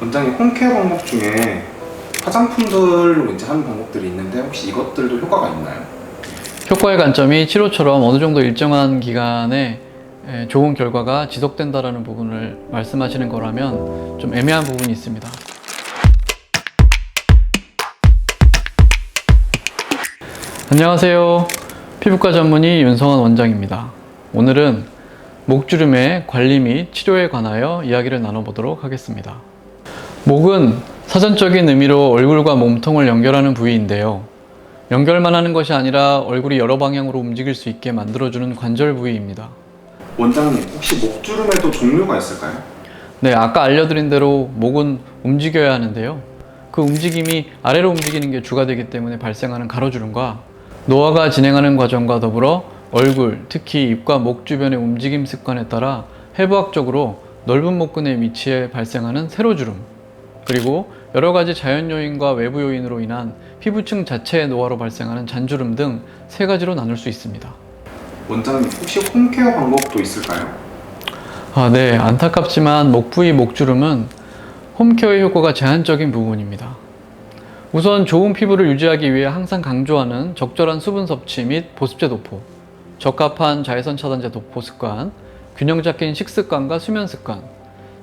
원장님 홈케어 방법 중에 화장품들로 이제 하는 방법들이 있는데 혹시 이것들도 효과가 있나요? 효과의 관점이 치료처럼 어느 정도 일정한 기간에 에, 좋은 결과가 지속된다라는 부분을 말씀하시는 거라면 좀 애매한 부분이 있습니다. 안녕하세요. 피부과 전문의 윤성환 원장입니다. 오늘은 목주름의 관리 및 치료에 관하여 이야기를 나눠보도록 하겠습니다. 목은 사전적인 의미로 얼굴과 몸통을 연결하는 부위인데요. 연결만 하는 것이 아니라 얼굴이 여러 방향으로 움직일 수 있게 만들어주는 관절 부위입니다. 원장님 혹시 목주름에도 종류가 있을까요? 네, 아까 알려드린 대로 목은 움직여야 하는데요. 그 움직임이 아래로 움직이는 게 주가 되기 때문에 발생하는 가로주름과 노화가 진행하는 과정과 더불어 얼굴, 특히 입과 목 주변의 움직임 습관에 따라 해부학적으로 넓은 목근의 위치에 발생하는 세로주름, 그리고 여러 가지 자연 요인과 외부 요인으로 인한 피부층 자체의 노화로 발생하는 잔주름 등 세 가지로 나눌 수 있습니다. 원장님 혹시 홈케어 방법도 있을까요? 아, 네. 안타깝지만 목 부위 목주름은 홈케어의 효과가 제한적인 부분입니다. 우선 좋은 피부를 유지하기 위해 항상 강조하는 적절한 수분 섭취 및 보습제 도포, 적합한 자외선 차단제 도포 습관, 균형 잡힌 식습관과 수면 습관,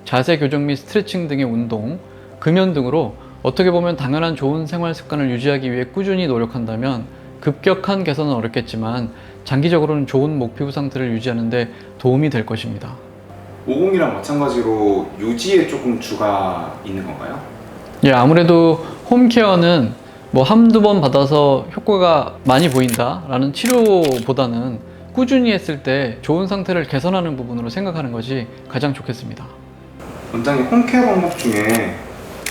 자세 교정 및 스트레칭 등의 운동, 금연 등으로 어떻게 보면 당연한 좋은 생활 습관을 유지하기 위해 꾸준히 노력한다면 급격한 개선은 어렵겠지만 장기적으로는 좋은 목 피부 상태를 유지하는 데 도움이 될 것입니다. 모공이랑 마찬가지로 유지에 조금 주가 있는 건가요? 예, 아무래도 홈케어는 뭐 한두 번 받아서 효과가 많이 보인다라는 치료보다는 꾸준히 했을 때 좋은 상태를 개선하는 부분으로 생각하는 것이 가장 좋겠습니다. 원장님 홈케어 방법 중에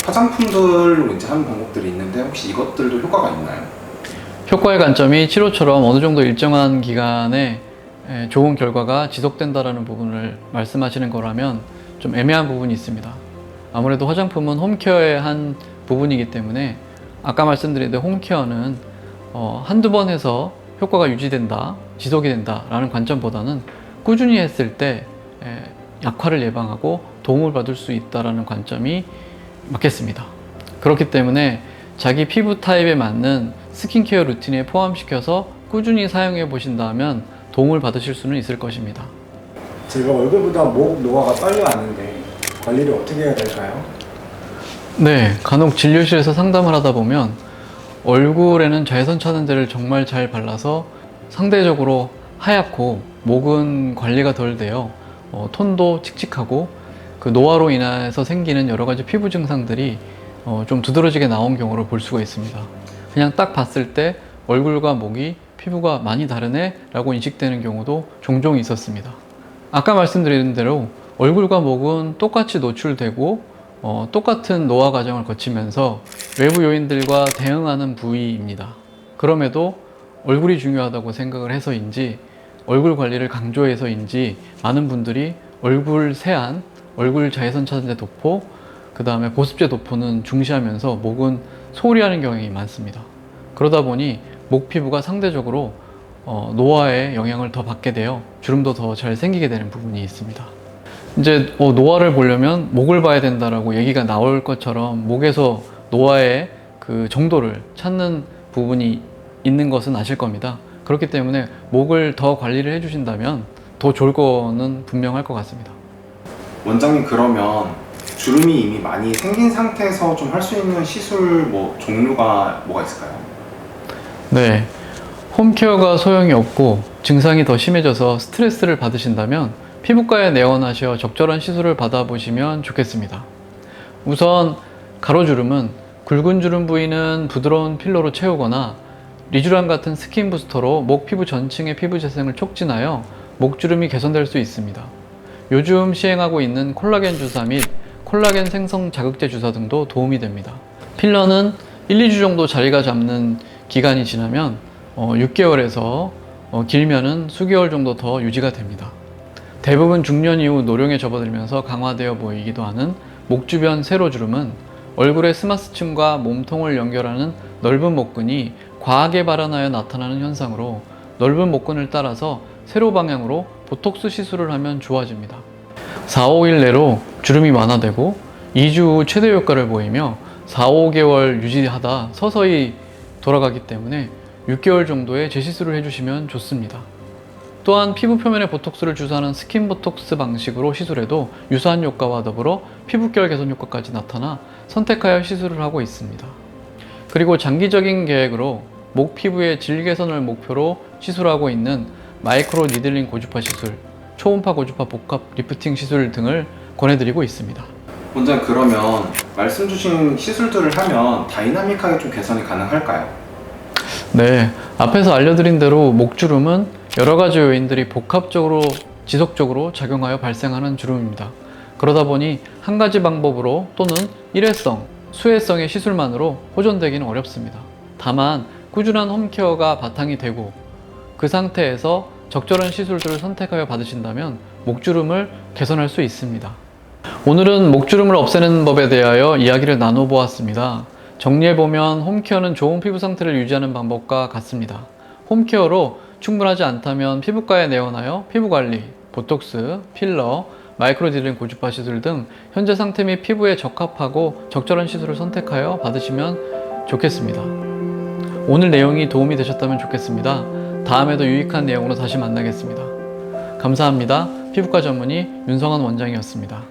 화장품들로 이제 하는 방법들이 있는데 혹시 이것들도 효과가 있나요? 효과의 관점이 치료처럼 어느 정도 일정한 기간에 에, 좋은 결과가 지속된다라는 부분을 말씀하시는 거라면 좀 애매한 부분이 있습니다. 아무래도 화장품은 홈케어의 한 부분이기 때문에 아까 말씀드린 대로 홈케어는 어, 한두 번 해서 효과가 유지된다, 지속이 된다라는 관점보다는 꾸준히 했을 때 에, 약화를 예방하고 도움을 받을 수 있다라는 관점이 맞겠습니다. 그렇기 때문에 자기 피부 타입에 맞는 스킨케어 루틴에 포함시켜서 꾸준히 사용해 보신다면 도움을 받으실 수는 있을 것입니다. 제가 얼굴보다 목 노화가 빨리 왔는데 관리를 어떻게 해야 될까요? 네, 간혹 진료실에서 상담을 하다 보면 얼굴에는 자외선 차단제를 정말 잘 발라서 상대적으로 하얗고 목은 관리가 덜 돼요. 어, 톤도 칙칙하고 그 노화로 인해서 생기는 여러 가지 피부 증상들이 어, 좀 두드러지게 나온 경우를 볼 수가 있습니다. 그냥 딱 봤을 때 얼굴과 목이 피부가 많이 다르네 라고 인식되는 경우도 종종 있었습니다. 아까 말씀드린 대로 얼굴과 목은 똑같이 노출되고 어, 똑같은 노화 과정을 거치면서 외부 요인들과 대응하는 부위입니다. 그럼에도 얼굴이 중요하다고 생각을 해서인지 얼굴 관리를 강조해서인지 많은 분들이 얼굴 세안, 얼굴 자외선 차단제 도포, 그 다음에 보습제 도포는 중시하면서 목은 소홀히 하는 경향이 많습니다. 그러다 보니 목 피부가 상대적으로 어, 노화의 영향을 더 받게 되어 주름도 더 잘 생기게 되는 부분이 있습니다. 이제 어, 노화를 보려면 목을 봐야 된다라고 얘기가 나올 것처럼 목에서 노화의 그 정도를 찾는 부분이 있는 것은 아실 겁니다. 그렇기 때문에 목을 더 관리를 해주신다면 더 좋을 거는 분명할 것 같습니다. 원장님 그러면 주름이 이미 많이 생긴 상태에서 좀 할 수 있는 시술 뭐 종류가 뭐가 있을까요? 네. 홈케어가 소용이 없고 증상이 더 심해져서 스트레스를 받으신다면 피부과에 내원하셔 적절한 시술을 받아보시면 좋겠습니다. 우선 가로주름은 굵은 주름 부위는 부드러운 필러로 채우거나 리쥬란 같은 스킨 부스터로 목 피부 전층의 피부 재생을 촉진하여 목주름이 개선될 수 있습니다. 요즘 시행하고 있는 콜라겐 주사 및 콜라겐 생성 자극제 주사 등도 도움이 됩니다. 필러는 1, 2주 정도 자리가 잡는 기간이 지나면 어, 6개월에서 어, 길면은 수개월 정도 더 유지가 됩니다. 대부분 중년 이후 노령에 접어들면서 강화되어 보이기도 하는 목 주변 세로주름은 얼굴의 스마스층과 몸통을 연결하는 넓은 목근이 과하게 발현하여 나타나는 현상으로 넓은 목근을 따라서 세로 방향으로 보톡스 시술을 하면 좋아집니다. 4, 5일 내로 주름이 완화되고 2주 후 최대 효과를 보이며 4, 5개월 유지하다 서서히 돌아가기 때문에 6개월 정도의 재시술을 해주시면 좋습니다. 또한 피부 표면에 보톡스를 주사하는 스킨 보톡스 방식으로 시술해도 유사한 효과와 더불어 피부결 개선 효과까지 나타나 선택하여 시술을 하고 있습니다. 그리고 장기적인 계획으로 목 피부의 질 개선을 목표로 시술하고 있는 마이크로 니들링 고주파 시술, 초음파 고주파 복합 리프팅 시술 등을 권해드리고 있습니다. 원장님 그러면 말씀 주신 시술들을 하면 다이나믹하게 좀 개선이 가능할까요? 네, 앞에서 알려드린 대로 목주름은 여러 가지 요인들이 복합적으로 지속적으로 작용하여 발생하는 주름입니다. 그러다 보니 한 가지 방법으로 또는 일회성, 수혜성의 시술만으로 호전되기는 어렵습니다. 다만 꾸준한 홈케어가 바탕이 되고 그 상태에서 적절한 시술들을 선택하여 받으신다면 목주름을 개선할 수 있습니다. 오늘은 목주름을 없애는 법에 대하여 이야기를 나눠보았습니다. 정리해보면 홈케어는 좋은 피부 상태를 유지하는 방법과 같습니다. 홈케어로 충분하지 않다면 피부과에 내원하여 피부관리, 보톡스, 필러, 마이크로디들링 고주파 시술 등 현재 상태 및 피부에 적합하고 적절한 시술을 선택하여 받으시면 좋겠습니다. 오늘 내용이 도움이 되셨다면 좋겠습니다. 다음에도 유익한 내용으로 다시 만나겠습니다. 감사합니다. 피부과 전문의 윤성환 원장이었습니다.